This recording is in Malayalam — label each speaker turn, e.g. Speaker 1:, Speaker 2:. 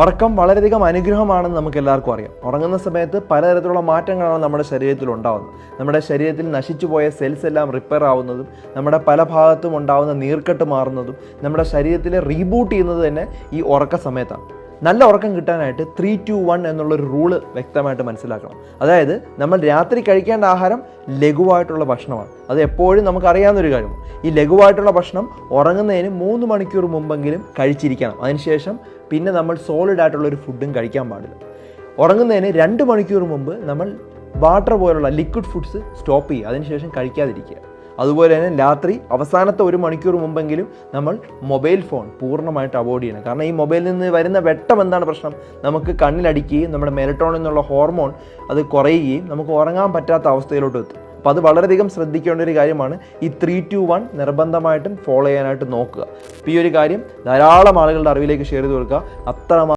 Speaker 1: ഉറക്കം വളരെയധികം അനുഗ്രഹമാണെന്ന് നമുക്ക് എല്ലാവർക്കും അറിയാം. ഉറങ്ങുന്ന സമയത്ത് പലതരത്തിലുള്ള മാറ്റങ്ങളാണ് നമ്മുടെ ശരീരത്തിൽ ഉണ്ടാകുന്നത് നമ്മുടെ ശരീരത്തിൽ നശിച്ചു പോയ സെൽസ് എല്ലാം റിപ്പയർ ആവുന്നതും നമ്മുടെ പല ഭാഗത്തും ഉണ്ടാകുന്ന നീർക്കെട്ട് മാറുന്നതും നമ്മുടെ ശരീരത്തിലെ റീബൂട്ട് ചെയ്യുന്നത് തന്നെ ഈ ഉറക്ക സമയത്താണ്. നല്ല ഉറക്കം കിട്ടാനായിട്ട് ത്രീ ടു വൺ എന്നുള്ളൊരു റൂൾ വ്യക്തമായിട്ട് മനസ്സിലാക്കണം. അതായത് നമ്മൾ രാത്രി കഴിക്കേണ്ട ആഹാരം ലഘുവായിട്ടുള്ള ഭക്ഷണമാണ്. അത് എപ്പോഴും നമുക്കറിയാവുന്നൊരു കാര്യം. ഈ ലഘുവായിട്ടുള്ള ഭക്ഷണം ഉറങ്ങുന്നതിന് മൂന്ന് മണിക്കൂർ മുമ്പെങ്കിലും കഴിച്ചിരിക്കണം. അതിനുശേഷം പിന്നെ നമ്മൾ സോളിഡ് ആയിട്ടുള്ള ഒരു ഫുഡും കഴിക്കാൻ പാടില്ല. ഉറങ്ങുന്നതിന് രണ്ട് മണിക്കൂർ മുമ്പ് നമ്മൾ വാട്ടർ പോലുള്ള ലിക്വിഡ് ഫുഡ്സ് സ്റ്റോപ്പ് ചെയ്യുക. അതിനുശേഷം കഴിക്കാതിരിക്കുക. അതുപോലെ തന്നെ രാത്രി അവസാനത്തെ ഒരു മണിക്കൂർ മുമ്പെങ്കിലും നമ്മൾ മൊബൈൽ ഫോൺ പൂർണമായിട്ട് അവോയ്ഡ് ചെയ്യണം. കാരണം ഈ മൊബൈലിൽ നിന്ന് വരുന്ന വെട്ടം എന്താണ് പ്രശ്നം? നമുക്ക് കണ്ണിലടിക്കുകയും നമ്മുടെ മെലട്ടോൺ എന്നുള്ള ഹോർമോൺ അത് കുറയുകയും നമുക്ക് ഉറങ്ങാൻ പറ്റാത്ത അവസ്ഥയിലോട്ട് എത്തും. അപ്പോൾ അത് വളരെയധികം ശ്രദ്ധിക്കേണ്ട ഒരു കാര്യമാണ് ഈ ത്രീ ടു വൺ നിർബന്ധമായിട്ടും ഫോളോ ചെയ്യാനായിട്ട് നോക്കുക. അപ്പോൾ ഈ ഒരു കാര്യം ധാരാളം ആളുകളുടെ അറിവിലേക്ക് ഷെയർ ചെയ്ത് കൊടുക്കുക. അത്ര